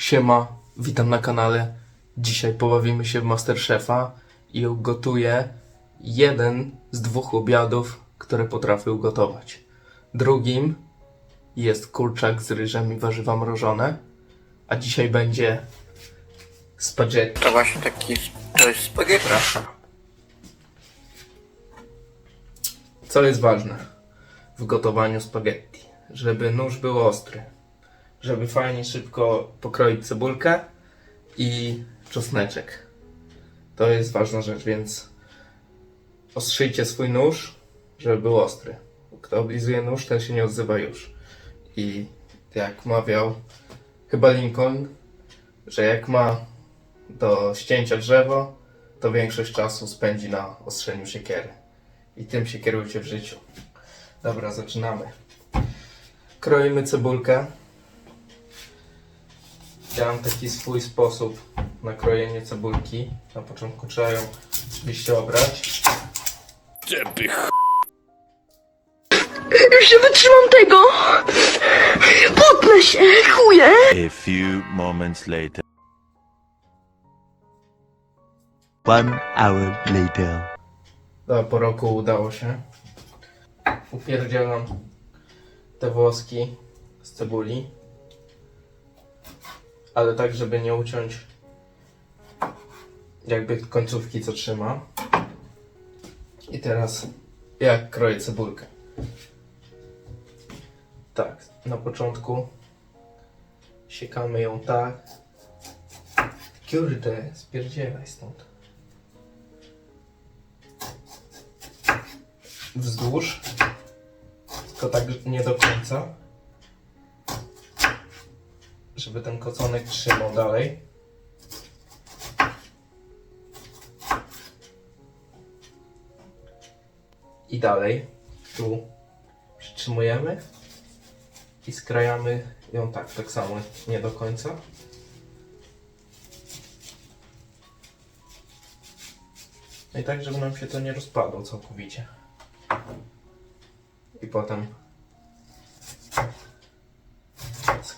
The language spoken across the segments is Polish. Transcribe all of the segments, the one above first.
Siema, witam na kanale. Dzisiaj pobawimy się w Masterchefa i ugotuję jeden z dwóch obiadów, które potrafię ugotować. Drugim jest kurczak z ryżem i warzywa mrożone, a dzisiaj będzie spaghetti. To właśnie taki, to jest spaghetti. Co jest ważne w gotowaniu spaghetti? Żeby nóż był ostry, żeby fajnie szybko pokroić cebulkę i czosneczek. To jest ważna rzecz, więc ostrzyjcie swój nóż, żeby był ostry. Kto oblizuje nóż, ten się nie odzywa już. I jak mawiał chyba Lincoln, że jak ma do ścięcia drzewo, to większość czasu spędzi na ostrzeniu siekiery. I tym się kierujcie w życiu. Dobra, zaczynamy. Kroimy cebulkę. Mam taki swój sposób na krojenie cebulki. Na początku trzeba ją oczywiście obrać. Już nie wytrzymam tego! Potnę się, chuje! A few moments later. One hour later. No, po roku udało się. Upierdzielam te włoski z cebuli. Ale tak, żeby nie uciąć jakby końcówki, co trzyma. I teraz jak kroję cebulkę. Tak, na początku siekamy ją tak. Kurde, spierdzielaj stąd. wzdłuż, tylko tak nie do końca, żeby ten koconek trzymał dalej. I dalej, tu przytrzymujemy i skrajamy ją tak, tak samo, nie do końca. No i tak, żeby nam się to nie rozpadło całkowicie. I potem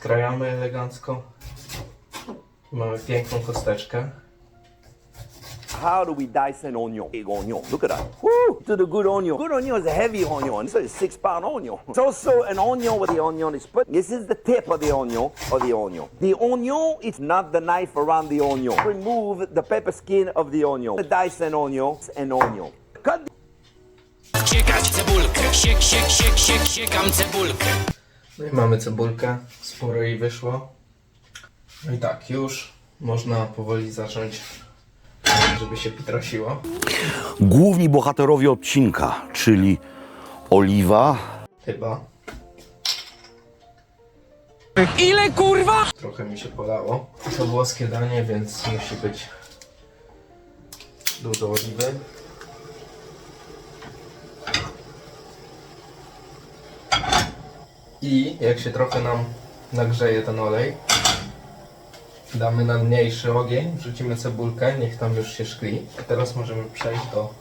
skrajamy elegancko. Mamy piękną kosteczkę. How do we dice an onion? Big onion. Look at that. Woo! To the good onion. Good onion is a heavy onion. This is a six pound onion. It's also an onion with the onion is put. This is the tip of the onion of the onion. The onion is not the knife around the onion. Remove the pepper skin of the onion. The dice an onion. It's an onion. Cut Siekać cebulkę, siek, siek, siek, siek, siekam cebulkę. No i mamy cebulkę, sporo jej wyszło. No i tak, już można powoli zacząć, żeby się pitrosiło. Główni bohaterowie odcinka, czyli Oliwa, Chyba. Ile kurwa? Trochę mi się polało. To włoskie danie, więc musi być dużo oliwy. I jak się trochę nam nagrzeje ten olej, damy na mniejszy ogień, wrzucimy cebulkę, niech tam już się szkli. A teraz możemy przejść do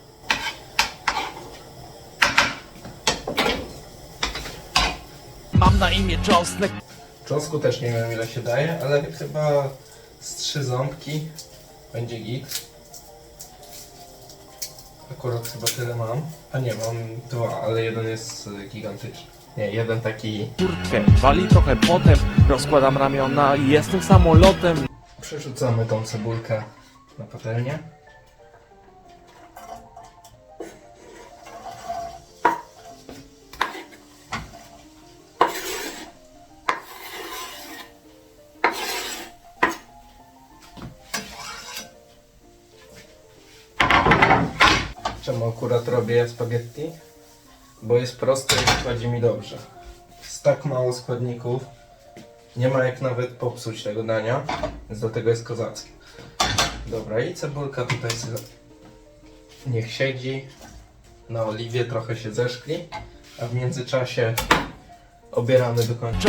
Mam na imię Czosnek. Cząstku też nie wiem ile się daje, ale chyba z trzy ząbki będzie git. Akurat chyba tyle mam. A nie, mam dwa, ale jeden jest gigantyczny. Nie, jeden taki... kurtkę, wali trochę potem, rozkładam ramiona i jestem samolotem. Przerzucamy tą cebulkę na patelnię. Czemu akurat robię spaghetti? Bo jest proste i wychodzi mi dobrze. Z tak mało składników nie ma jak nawet popsuć tego dania, więc do tego jest kozackie. Dobra, i cebulka tutaj sobie niech siedzi na oliwie, trochę się zeszkli, a w międzyczasie obieramy do końca.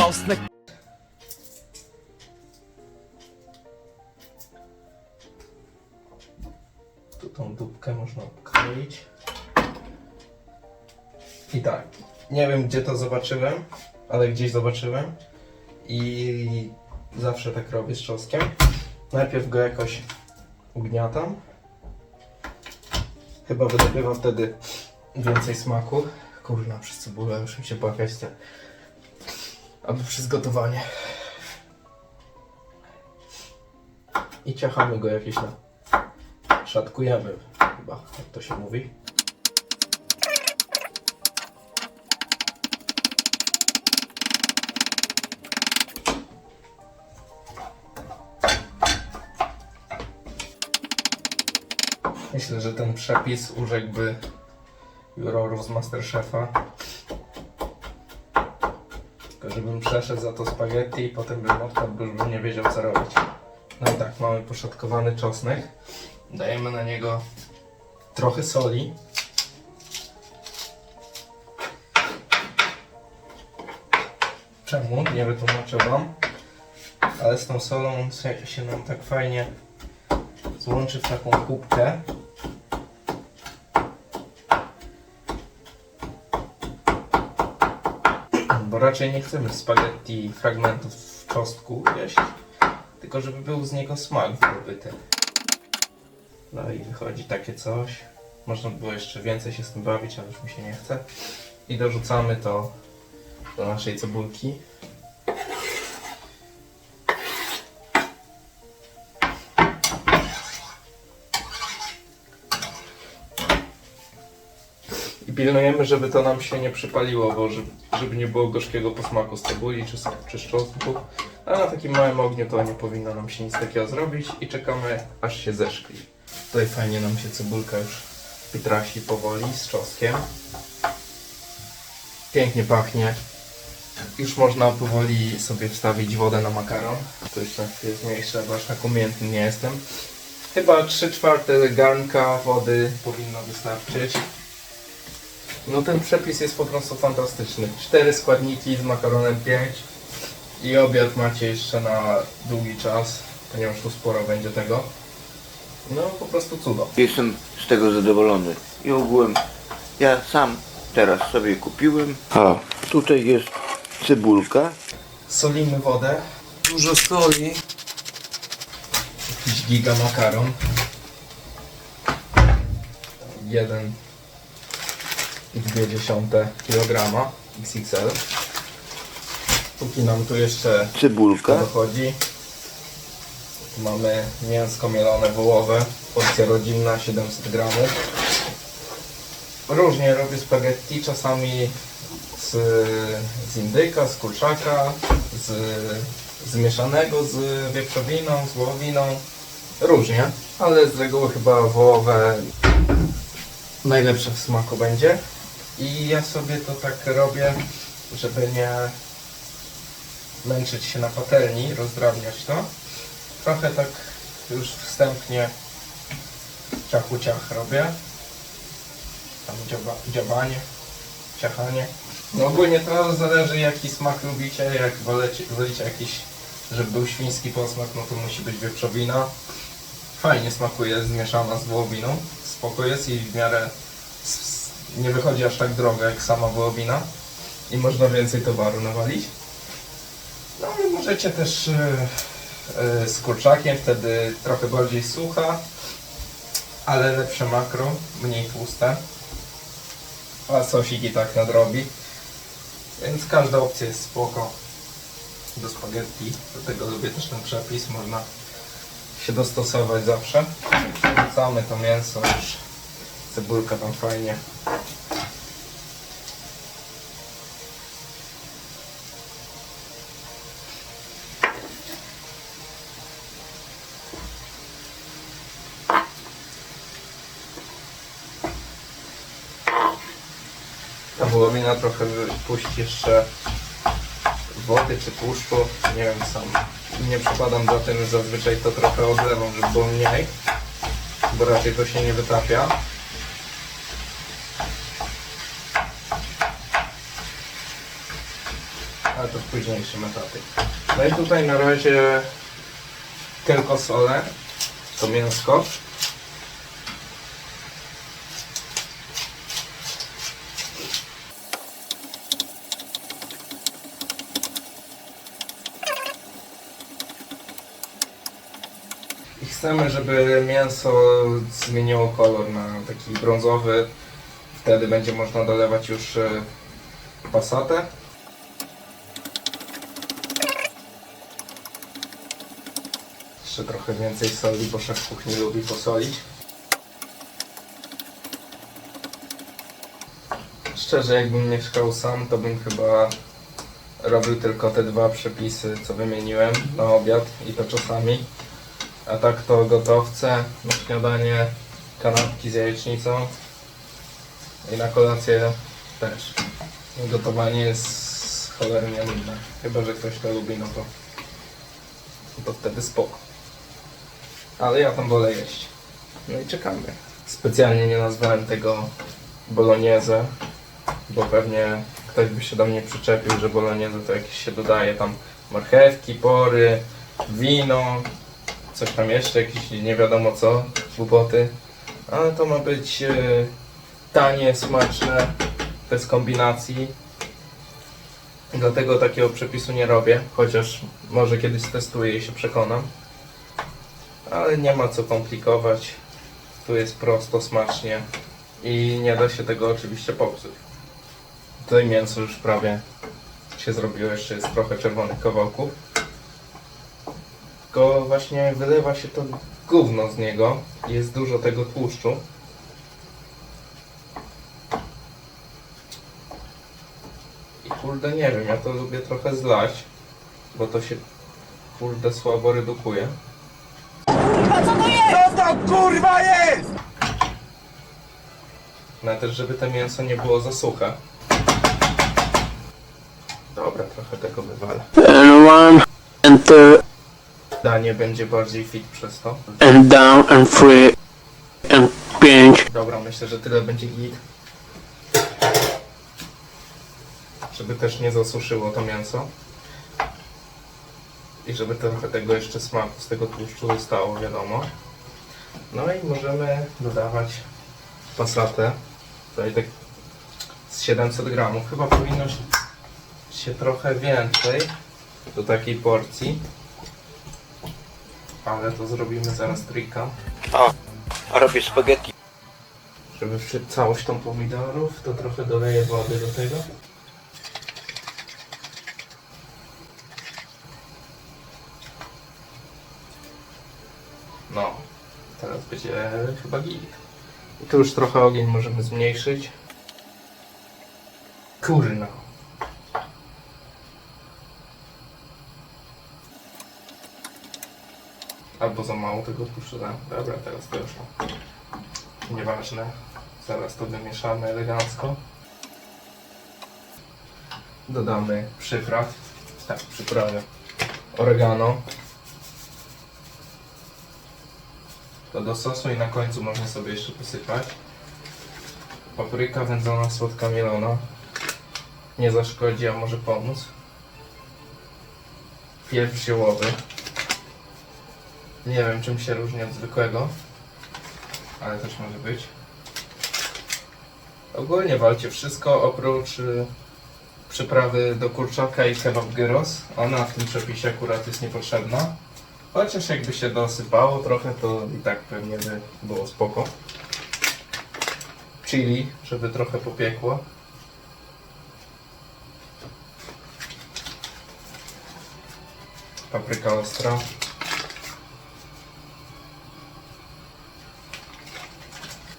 Nie wiem gdzie to zobaczyłem, ale gdzieś zobaczyłem i Zawsze tak robię z czosnkiem. Najpierw go jakoś ugniatam. Chyba wydobywa wtedy więcej smaku. Kurna, przez cebulę już mi się płakać chce. Albo przez gotowanie. I ciachamy go jakieś na... Szatkujemy chyba, jak to się mówi. Myślę, że ten przepis urzekłby jurorów z Masterchefa. Tylko żebym przeszedł za to spaghetti i potem bym odpadł, bo już bym nie wiedział co robić. No i tak, mamy poszatkowany czosnek. Dajemy na niego trochę soli. Czemu? Nie wytłumaczę wam. Ale z tą solą się nam tak fajnie złączy w taką kubkę. Bo raczej nie chcemy spaghetti fragmentów w czosnku jeść, tylko żeby był z niego smak wydobyty. No i wychodzi takie coś. Można by było jeszcze więcej się z tym bawić, ale już mi się nie chce. I dorzucamy to do naszej cebulki. Pilnujemy, żeby to nam się nie przypaliło, bo żeby, żeby nie było gorzkiego posmaku z cebuli czy, czy z czosnku. A na takim małym ogniu to nie powinno nam się nic takiego zrobić i czekamy aż się zeszkli. Tutaj fajnie nam się cebulka już pitrasi powoli z czosnkiem. Pięknie pachnie. Już można powoli sobie wstawić wodę na makaron. To jeszcze na chwilę zmniejszę, bo aż tak umiejętny nie jestem. Chyba 3 czwarte garnka wody powinno wystarczyć. No ten przepis jest po prostu fantastyczny. Cztery składniki z makaronem 5 i obiad macie jeszcze na długi czas, ponieważ tu sporo będzie tego. No po prostu cudo. Jestem z tego zadowolony. I ogółem ja sam teraz sobie kupiłem. A tutaj jest cebulka. Solimy wodę. Dużo soli. Jakiś giga makaron. Jeden i dwie dziesiąte kilograma XXL. Póki nam tu jeszcze Cebulka. dochodzi. Tu mamy mięsko mielone wołowe, porcja rodzinna 700 gramów. Różnie robię spaghetti, czasami z, z indyka, z kurczaka, z, z mieszanego z wieprzowiną, z wołowiną. Różnie, ale z reguły chyba wołowe najlepsze w smaku będzie. I ja sobie to tak robię, żeby nie męczyć się na patelni, rozdrabniać to. Trochę tak już wstępnie ciachu ciach robię. Tam dziobanie, ciachanie. No ogólnie to zależy jaki smak lubicie, jak wolecie, wolicie jakiś, żeby był świński posmak, no to musi być wieprzowina. Fajnie smakuje zmieszana z wołowiną. Spoko jest i w miarę nie wychodzi aż tak drogo jak sama wołowina. I można więcej towaru nawalić. No i możecie też e, z kurczakiem, wtedy trochę bardziej sucha, ale lepsze makro, mniej tłuste. A sosik i tak nadrobi. Więc każda opcja jest spoko do spaghetti. Dlatego lubię też ten przepis, można się dostosować zawsze. Wrzucamy to mięso już. Cebulka tam fajnie Ta wołowina trochę puści jeszcze wody czy tłuszczu, nie wiem sam. Nie przypadam za tym, zazwyczaj to trochę odlewam, żeby było mniej, bo raczej to się nie wytapia. Ale to w późniejszym etapie. No i tutaj na razie tylko solę, to mięsko. I chcemy, żeby mięso zmieniło kolor na taki brązowy. Wtedy będzie można dolewać już e, pasatę. Jeszcze trochę więcej soli, bo szef kuchni lubi posolić. Szczerze, jakbym mieszkał sam, to bym chyba robił tylko te dwa przepisy, co wymieniłem na obiad i to czasami. A tak to gotowce, na śniadanie kanapki z jajecznicą i na kolację też. Gotowanie jest cholernie nudne. Chyba, że ktoś to lubi, no to, to wtedy spoko. Ale ja tam wolę jeść. No i czekamy. Specjalnie nie nazwałem tego bolognese, bo pewnie ktoś by się do mnie przyczepił, że bolognese to jakieś się dodaje tam marchewki, pory, wino, coś tam jeszcze, jakieś nie wiadomo co, głupoty. Ale to ma być e, tanie, smaczne, bez kombinacji. Dlatego takiego przepisu nie robię, chociaż może kiedyś testuję i się przekonam. Ale nie ma co komplikować. Tu jest prosto, smacznie i nie da się tego oczywiście popsuć. Tutaj mięso już prawie się zrobiło, jeszcze jest trochę czerwonych kawałków. Tylko właśnie wylewa się to gówno z niego. Jest dużo tego tłuszczu. I kurde nie wiem, ja to lubię trochę zlać, bo to się kurde słabo redukuje. No też, żeby to mięso nie było za suche. Dobra, trochę tego wywalę. and one and two Danie będzie bardziej fit przez to. and down and three and pięć Dobra, myślę, że tyle będzie git. Żeby też nie zasuszyło to mięso. I żeby trochę tego jeszcze smaku z tego tłuszczu zostało, wiadomo. No i możemy dodawać pasatę. Tutaj tak z 700 gramów. Chyba powinno się- trochę więcej do takiej porcji. Ale to zrobimy zaraz trika. A robię spaghetti. Żeby całość tą pomidorów, to trochę doleję wody do tego. No, teraz będzie chyba git. I tu już trochę ogień możemy zmniejszyć. Kurno. Albo za mało tego tłuszczu dam. Dobra, teraz to już. Nieważne. Zaraz to wymieszamy elegancko. Dodamy przypraw. Tak, przyprawy. Oregano. To do sosu i na końcu można sobie jeszcze posypać. Papryka wędzona, słodka mielona. Nie zaszkodzi, a może pomóc. Pieprz ziołowy. Nie wiem czym się różni od zwykłego ale też może być. Ogólnie walcie wszystko oprócz y, przyprawy do kurczaka i kebab gyros. Ona w tym przepisie akurat jest niepotrzebna. Chociaż jakby się dosypało trochę, to i tak pewnie by było spoko. Chili, żeby trochę popiekło. Papryka ostra.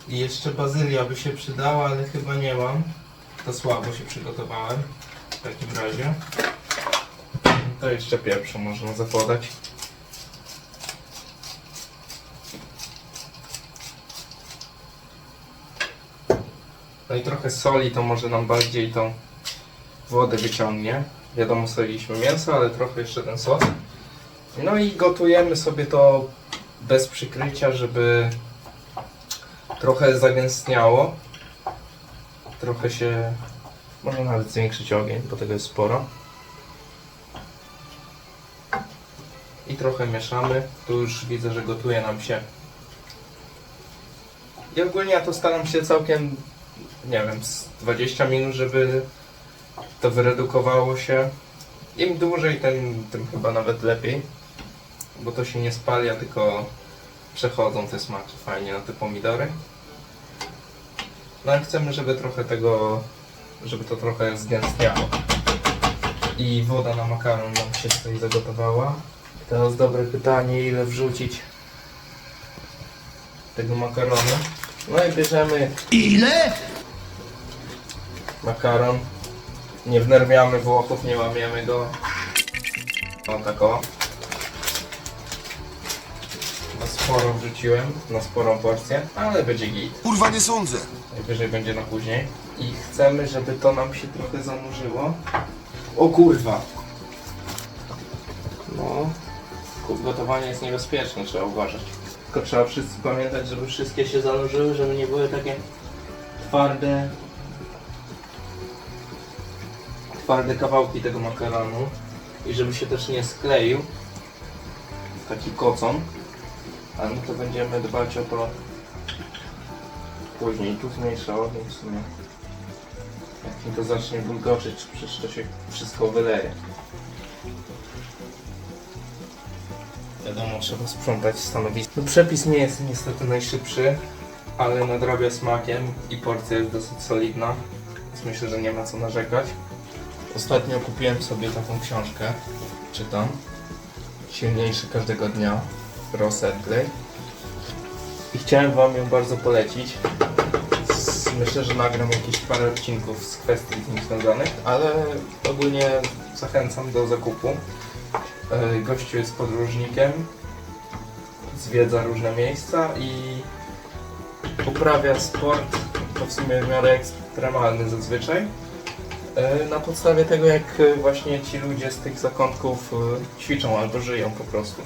I jeszcze bazylia by się przydała, ale chyba nie mam. To słabo się przygotowałem. W takim razie. To jeszcze pieprzu można zapodać. No i trochę soli, to może nam bardziej tą wodę wyciągnie. Wiadomo, soliliśmy mięso, ale trochę jeszcze ten sos. No i gotujemy sobie to bez przykrycia, żeby trochę zagęstniało. Trochę się. Można nawet zwiększyć ogień, bo tego jest sporo. I trochę mieszamy. Tu już widzę, że gotuje nam się. I ogólnie ja to staram się całkiem, nie wiem, z 20 minut, żeby to wyredukowało się. Im dłużej, tym, tym chyba nawet lepiej. Bo to się nie spalia, tylko przechodzą te smaki fajnie na te pomidory. No i chcemy, żeby trochę tego, żeby to trochę zgęstniało. I woda na makaron nam się tutaj zagotowała. Teraz dobre pytanie, ile wrzucić tego makaronu. No i bierzemy... Ile? Makaron. Nie wnerwiamy Włochów, nie łamiemy go. O tak o. Na sporo wrzuciłem, na sporą porcję, ale będzie git. Kurwa nie sądzę. Najwyżej będzie na później. I chcemy, żeby to nam się trochę zanurzyło. O kurwa! No, gotowanie jest niebezpieczne, trzeba uważać. Tylko trzeba wszyscy pamiętać, żeby wszystkie się zanurzyły, żeby nie były takie twarde twarde kawałki tego makaronu i żeby się też nie skleił taki kocon. A my to będziemy dbać o to później. Tu zmniejsza ogień w sumie. Jak mi to zacznie bulgoczyć, przecież to się wszystko wyleje. Wiadomo, trzeba sprzątać stanowisko. No, przepis nie jest niestety najszybszy, ale nadrabia smakiem i porcja jest dosyć solidna, więc myślę, że nie ma co narzekać. Ostatnio kupiłem sobie taką książkę, czytam. Silniejszy każdego dnia, Ross Edgley. I chciałem Wam ją bardzo polecić. Myślę, że nagram jakieś parę odcinków z kwestii z nim związanych, ale ogólnie zachęcam do zakupu. E, Gościu jest podróżnikiem, zwiedza różne miejsca i uprawia sport, to w sumie w miarę ekstremalny zazwyczaj. E, Na podstawie tego, jak e, właśnie ci ludzie z tych zakątków e, ćwiczą albo żyją po prostu.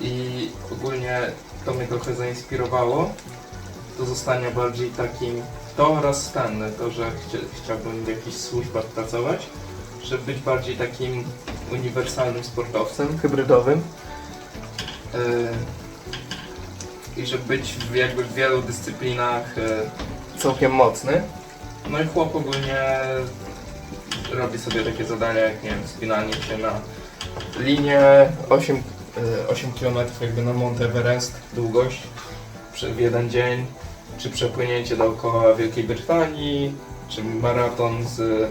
I ogólnie to mnie trochę zainspirowało do zostania bardziej takim, to oraz ten, to, że chcia, chciałbym w jakichś służbach pracować, żeby być bardziej takim uniwersalnym sportowcem, hybrydowym. Yy, I żeby być w, jakby w wielu dyscyplinach yy, całkiem mocny. No i chłop ogólnie robi sobie takie zadania jak, nie wiem, wspinanie się na linię 8, y, 8 km jakby na Mount Everest, długość w jeden dzień, czy przepłynięcie dookoła Wielkiej Brytanii, czy maraton z y,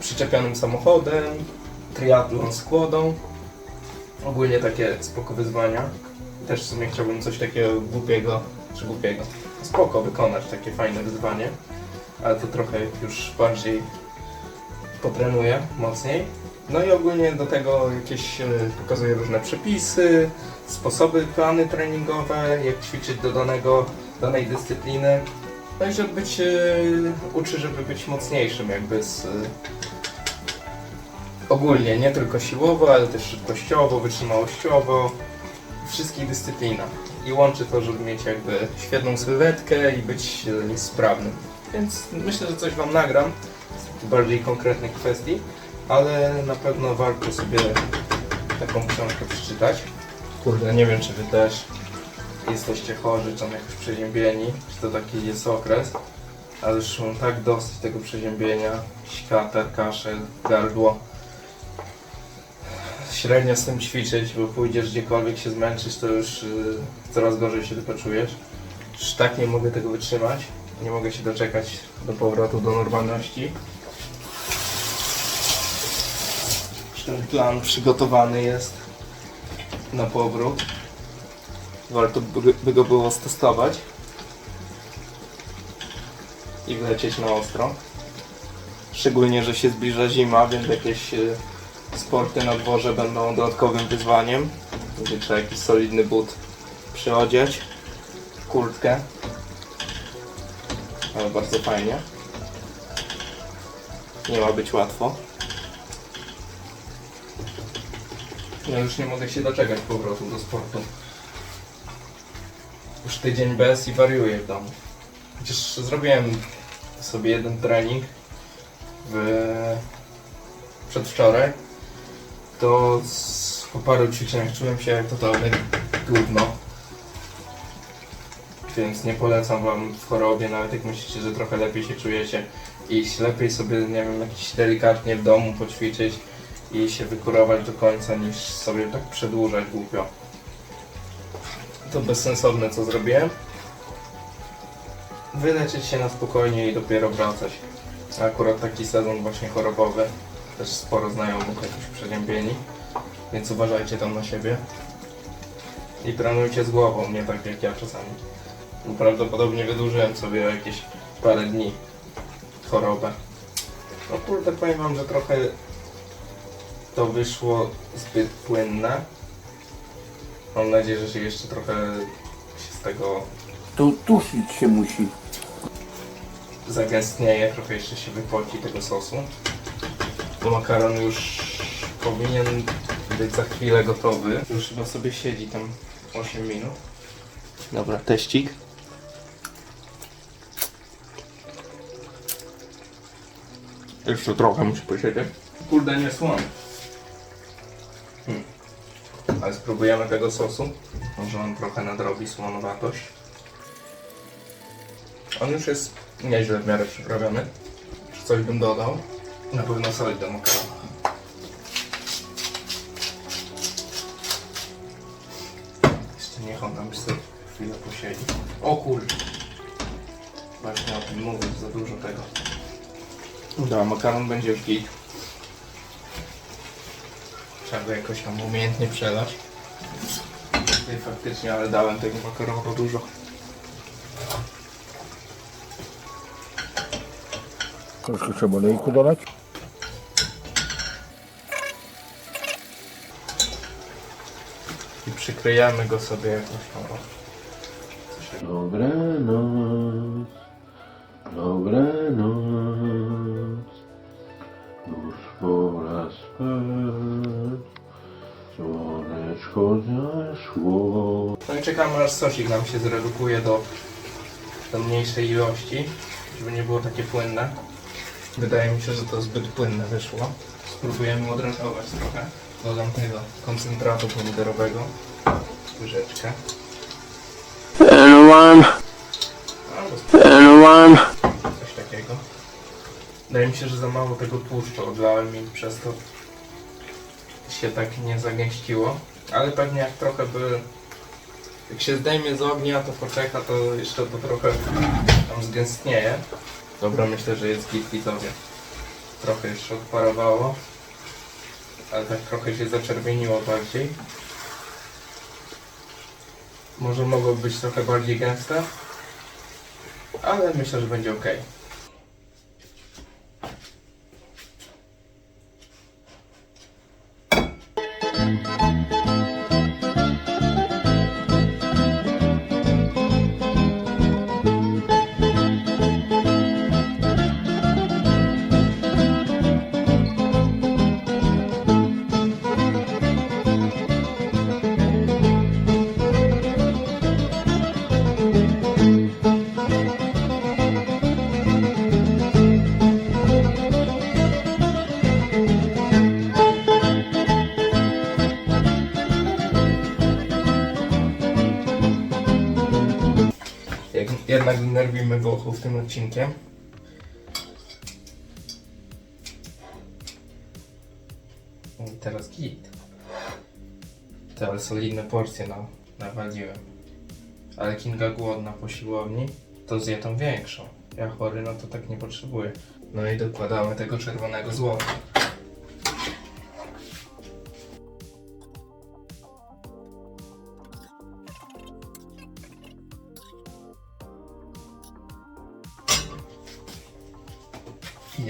przyczepionym samochodem, triatlon z kłodą. Ogólnie takie spoko wyzwania. Też w sumie chciałbym coś takiego głupiego, czy głupiego, spoko wykonać takie fajne wyzwanie, ale to trochę już bardziej potrenuję mocniej. No i ogólnie do tego jakieś e, pokazuję różne przepisy, sposoby, plany treningowe, jak ćwiczyć do danego, danej dyscypliny. No i żeby być, e, uczy, żeby być mocniejszym jakby z, e, ogólnie, nie tylko siłowo, ale też szybkościowo, wytrzymałościowo, wszystkich dyscyplinach. I łączy to, żeby mieć jakby świetną sylwetkę i być sprawnym. Więc myślę, że coś Wam nagram z bardziej konkretnych kwestii, ale na pewno warto sobie taką książkę przeczytać. Kurde, nie wiem czy Wy też jesteście chorzy, czy tam jakoś przeziębieni, czy to taki jest okres, ale już mam tak dosyć tego przeziębienia, katar, kaszel, gardło. Średnio z tym ćwiczyć, bo pójdziesz gdziekolwiek się zmęczysz, to już y, coraz gorzej się tylko czujesz. Już tak nie mogę tego wytrzymać. Nie mogę się doczekać do powrotu do normalności. Ten plan przygotowany jest na powrót. Warto by, go było stestować i wlecieć na ostro. Szczególnie, że się zbliża zima, więc jakieś y, sporty na dworze będą dodatkowym wyzwaniem. Będzie trzeba jakiś solidny but przyodziać, kurtkę. Ale bardzo fajnie. Nie ma być łatwo. Ja już nie mogę się doczekać powrotu do sportu. Już tydzień bez i wariuję w domu. Chociaż zrobiłem sobie jeden trening w przedwczoraj, to po paru ćwiczeniach czułem się jak totalne gówno. Więc nie polecam wam w chorobie, nawet jak myślicie, że trochę lepiej się czujecie, iść lepiej sobie, nie wiem, jakiś delikatnie w domu poćwiczyć i się wykurować do końca, niż sobie tak przedłużać głupio. to bezsensowne co zrobiłem. Wyleczyć się na spokojnie i dopiero wracać. Akurat taki sezon właśnie chorobowy. Też sporo znajomych jakichś przeziębieni. Więc uważajcie tam na siebie. I trenujcie z głową, nie tak jak ja czasami. Bo Prawdopodobnie wydłużyłem sobie o jakieś parę dni chorobę. No kurde, powiem wam, że trochę to wyszło zbyt płynne. Mam nadzieję, że się jeszcze trochę się z tego To tusić się musi. zagęstnieje, trochę jeszcze się wypoci tego sosu. To makaron już powinien być za chwilę gotowy. Już chyba sobie siedzi tam 8 minut. Dobra, teścik. Jeszcze trochę musi posiedzieć. Kurde, nie słony. Hmm. Ale spróbujemy tego sosu. Może on trochę nadrobi słonowatość. On już jest nieźle w miarę przyprawiony. Czy coś bym dodał? Na pewno solid do makaronu. Jeszcze niech on tam sobie chwilę posiedzi. O kurde. Właśnie o tym mówię, za dużo tego. Dobra, makaron będzie już git. Trzeba go jakoś tam umiejętnie przelać. Tutaj faktycznie, ale dałem tego makaronu dużo. Troszkę trzeba olejku dodać. I przykryjemy go sobie jakoś tam. o. Coś takiego. Dobranoc, czekamy aż sosik nam się zredukuje do, do mniejszej ilości, żeby nie było takie płynne. Wydaje mi się, że to zbyt płynne wyszło. Spróbujemy odrętować trochę. Dodam tego koncentratu pomidorowego. Łyżeczkę. And one, and one. coś takiego. Wydaje mi się, że za mało tego tłuszczu odlałem i przez to się tak nie zagęściło. Ale pewnie jak trochę by... Jak się zdejmie z ognia, to poczeka, to jeszcze to trochę tam zgęstnieje. Dobra, myślę, że jest git widzowie. Trochę jeszcze odparowało. Ale tak trochę się zaczerwieniło bardziej. Może mogło być trochę bardziej gęste. Ale myślę, że będzie ok. Jednak nerwimy Włochów tym odcinkiem. I teraz git. Te ale solidne porcje na, nawaliłem. Ale Kinga głodna po siłowni, to zje tą większą. Ja chory, no to tak nie potrzebuję. No i dokładamy tego czerwonego złota.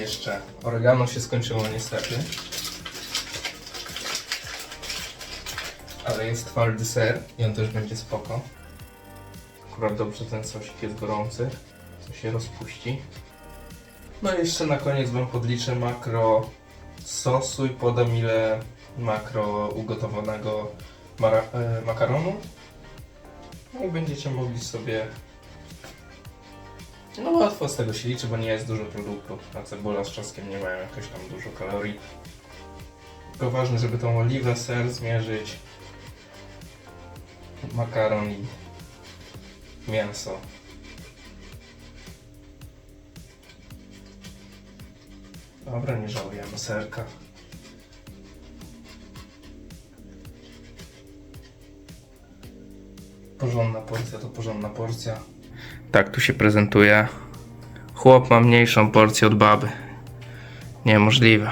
Jeszcze oregano się skończyło niestety. Ale jest twardy ser i on też będzie spoko. Akurat dobrze ten sosik jest gorący, co się rozpuści. No i jeszcze na koniec wam podliczę makro sosu i podam ile makro ugotowanego e, makaronu. No i będziecie mogli sobie no łatwo z tego się liczy, bo nie jest dużo produktu, a cebula z czosnkiem nie mają jakoś tam dużo kalorii. Tylko ważne, żeby tą oliwę, ser zmierzyć, makaron i mięso. Dobra, nie żałujemy serka. porządna porcja to porządna porcja. Tak tu się prezentuje. Chłop ma mniejszą porcję od baby. Niemożliwe.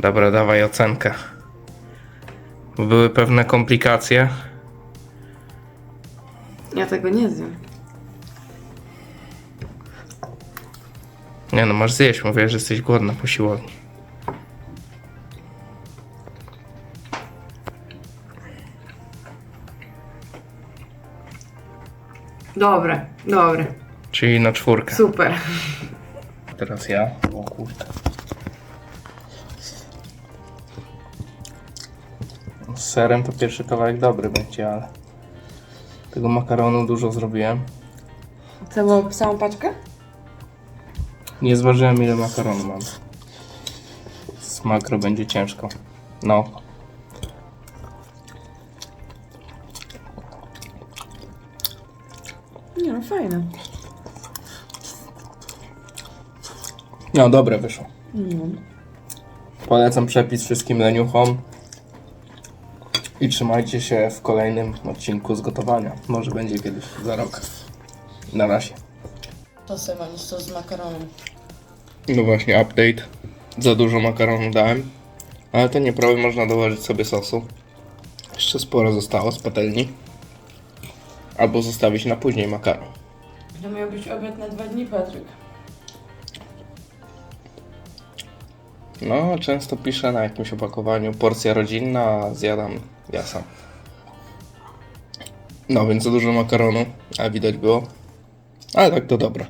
Dobra, dawaj ocenkę. Były pewne komplikacje. Ja tego nie zjem. Nie no, masz zjeść, mówię, że jesteś głodna po siłowni. Dobre, dobre. Czyli na czwórkę. Super. Teraz ja. O kurde. Z serem to pierwszy kawałek dobry będzie, ale tego makaronu dużo zrobiłem. Całą, całą paczkę? Nie zważyłem ile makaronu mam. Z makro będzie ciężko. No. Nie no, fajne. No dobre wyszło. Polecam przepis wszystkim leniuchom. I trzymajcie się w kolejnym odcinku z gotowania. Może będzie kiedyś za rok. Na razie. To sobie mam sos z makaronem. No właśnie, update. Za dużo makaronu dałem. Ale to nie problem, można dołożyć sobie sosu. Jeszcze sporo zostało z patelni. Albo zostawić na później makaron. To miał być obiad na dwa dni, Patryk. No, często piszę na jakimś opakowaniu porcja rodzinna, a zjadam ja sam. No, więc za dużo makaronu, a widać było. Ale tak to dobra.